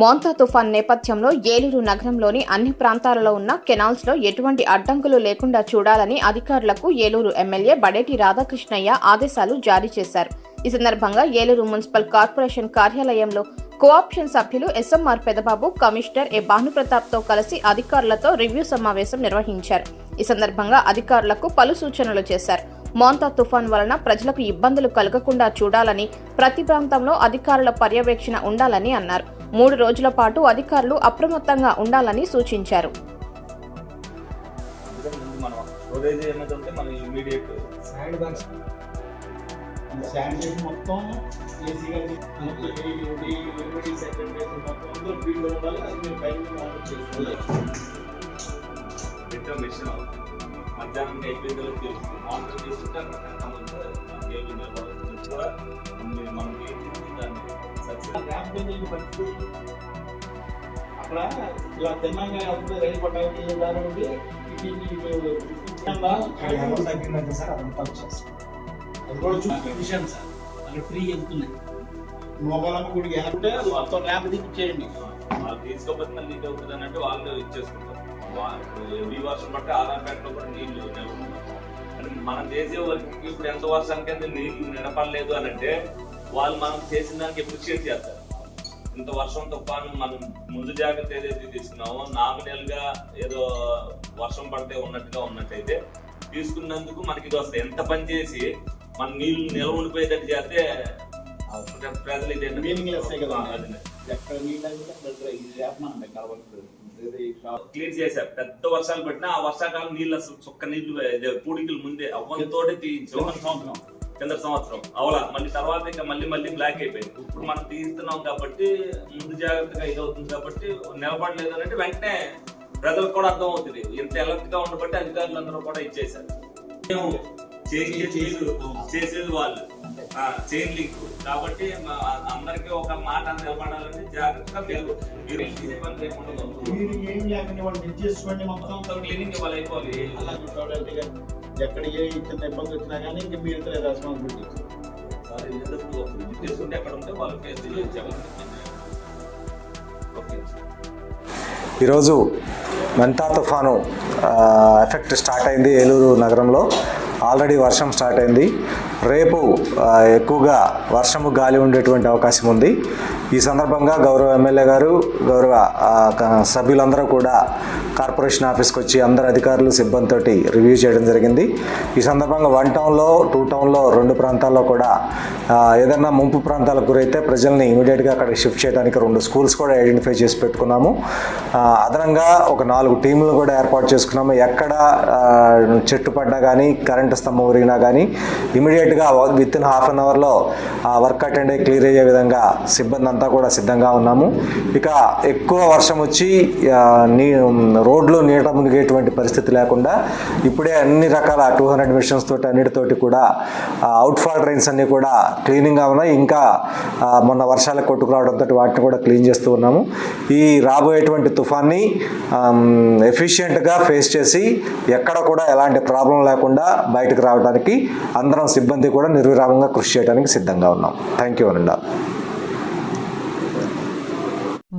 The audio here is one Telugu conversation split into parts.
మోంతా తుఫాన్ నేపథ్యంలో ఏలూరు నగరంలోని అన్ని ప్రాంతాలలో ఉన్న కెనాల్స్లో ఎటువంటి అడ్డంకులు లేకుండా చూడాలని అధికారులకు ఏలూరు ఎమ్మెల్యే బడేటి రాధాకృష్ణయ్య ఆదేశాలు జారీ చేశారు. ఈ సందర్భంగా ఏలూరు మున్సిపల్ కార్పొరేషన్ కార్యాలయంలో కోఆప్షన్ సభ్యులు ఎస్ఎంఆర్ పెదబాబు కమిషనర్ ఏ భానుప్రతాప్తో కలిసి అధికారులతో రివ్యూ సమావేశం నిర్వహించారు. ఈ సందర్భంగా అధికారులకు పలు సూచనలు చేశారు. మోంతా తుఫాన్ వలన ప్రజలకు ఇబ్బందులు కలగకుండా చూడాలని ప్రతి ప్రాంతంలో అధికారుల పర్యవేక్షణ ఉండాలని అన్నారు. మూడు రోజుల పాటు అధికారులు అప్రమత్తంగా ఉండాలని సూచించారు. మొత్తం మధ్యాహ్నం అయిపోయిందో తెలుస్తుంది మానిటర్ చేసుకుంటే అక్కడ నిలబడుతుంది సక్సెస్ ర్యాంప్ అక్కడ ఇలా తిన్నాక అప్పుడు రైలు పట్టాలకి దాని నుండి తగ్గిందంటే సార్ అదంతా అది కూడా విషయం సార్ అక్కడ ఫ్రీ వెళ్తున్నాయి మోకాలమ్మ గుడికి అంటే మొత్తం ర్యాంప్ దిగిచ్చేయండి వాళ్ళు తీసుకోకపోతే మళ్ళీ ఇది అవుతుంది అన్నట్టు వాళ్ళు ఇచ్చేసుకుంటారు వా- ఎవ్రీ వర్షం బట్టి ఆధారపేటలో కూడా నీళ్ళు మనం చేసే వర్క్ ఇప్పుడు ఎంత వర్షానికైతే నీళ్ళు నిలపడలేదు అని అంటే వాళ్ళు మనం చేసిన దానికి అప్రిషియేట్ చేస్తారు ఇంత వర్షం తుఫాను మనం ముందు జాగ్రత్త ఏదైతే తీసుకున్నామో నామినల్గా ఏదో వర్షం పడితే ఉన్నట్టుగా ఉన్నట్టయితే తీసుకున్నందుకు మనకి ఇది వస్తాయి ఎంత పని చేసి మన నీళ్ళు నిల్వ ఉండిపోయేటట్టు చేస్తే ప్రజలు ఇది క్లియర్ చేశారు. పెద్ద వర్షాలు పట్టినా ఆ వర్షాకాలం నీళ్ళు అసలు చుక్క నీళ్ళు పూడికలు ముందే అవ్వంతోటే తీయించాం. కింద సంవత్సరం. అవలా మళ్ళీ తర్వాత ఇంకా మళ్ళీ మళ్ళీ బ్లాక్ అయిపోయింది. ఇప్పుడు మనం తీస్తున్నాం కాబట్టి ముందు జాగ్రత్తగా ఇది అవుతుంది కాబట్టి నిలబడలేదు అంటే వెంటనే ప్రజలకు కూడా అర్థం అవుతుంది ఇంత అలర్ట్గా ఉండబట్టి అధికారులు అందరూ కూడా ఇచ్చేసారు మేము చేసేది వీళ్ళు, చేసేది వాళ్ళు. చైన్ లింక్ కాబట్టి అందరికీ ఒక మాట నిలబడాలని జాగ్రత్తగా మీరు క్లీనింగ్ ఇవ్వాలి అయిపోవాలి. అలా ఎక్కడ ఏ చిన్న ఇబ్బంది వచ్చినా కానీ ఇంకా మీరు ఇతర రెస్పాన్సిబిలిటీ ఈరోజు మెంతా తుఫాను ఎఫెక్ట్ స్టార్ట్ అయింది ఏలూరు నగరంలో. ఆల్రెడీ వర్షం స్టార్ట్ అయింది. రేపు ఎక్కువగా వర్షము గాలి ఉండేటువంటి అవకాశం ఉంది. ఈ సందర్భంగా గౌరవ ఎమ్మెల్యే గారు గౌరవ సభ్యులందరూ కూడా కార్పొరేషన్ ఆఫీస్కి వచ్చి అందరు అధికారులు సిబ్బందితోటి రివ్యూ చేయడం జరిగింది. ఈ సందర్భంగా వన్ టౌన్లో టూ టౌన్లో రెండు ప్రాంతాల్లో కూడా ఏదైనా ముంపు ప్రాంతాలకు గురైతే ప్రజల్ని ఇమీడియట్గా అక్కడ షిఫ్ట్ చేయడానికి రెండు స్కూల్స్ కూడా ఐడెంటిఫై చేసి పెట్టుకున్నాము. అదనంగా ఒక నాలుగు టీంలు కూడా ఏర్పాటు చేసుకున్నాము. ఎక్కడ చెట్టు పడ్డా కానీ కరెంటు స్తంభం ఉరిగినా కానీ ఇమీడియట్గా విత్ ఇన్ హాఫ్ అన్ అవర్లో వర్క్ అటెండ్ అయ్యి క్లియర్ అయ్యే విధంగా సిబ్బంది అంతా కూడా సిద్ధంగా ఉన్నాము. ఇక ఎక్కువ వర్షం వచ్చి నీ రోడ్లు నీట మునిగేటువంటి పరిస్థితి లేకుండా ఇప్పుడే అన్ని రకాల టూ హండ్రెడ్ మిషన్స్ తోటి అన్నిటితోటి కూడా అవుట్ఫాల్ డ్రైన్స్ అన్నీ కూడా క్లీనింగ్గా ఉన్నాయి. ఇంకా మొన్న వర్షాలకు కొట్టుకురావడంతో వాటిని కూడా క్లీన్ చేస్తూ ఉన్నాము. ఈ రాబోయేటువంటి తుఫాన్ని ఎఫిషియెంట్గా ఫేస్ చేసి ఎక్కడ కూడా ఎలాంటి ప్రాబ్లం లేకుండా బయటకు రావడానికి అందరం సిబ్బంది కూడా నిర్విరామంగా కృషి చేయడానికి సిద్ధంగా ఉన్నాం. Thank you అనండా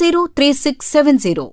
103670.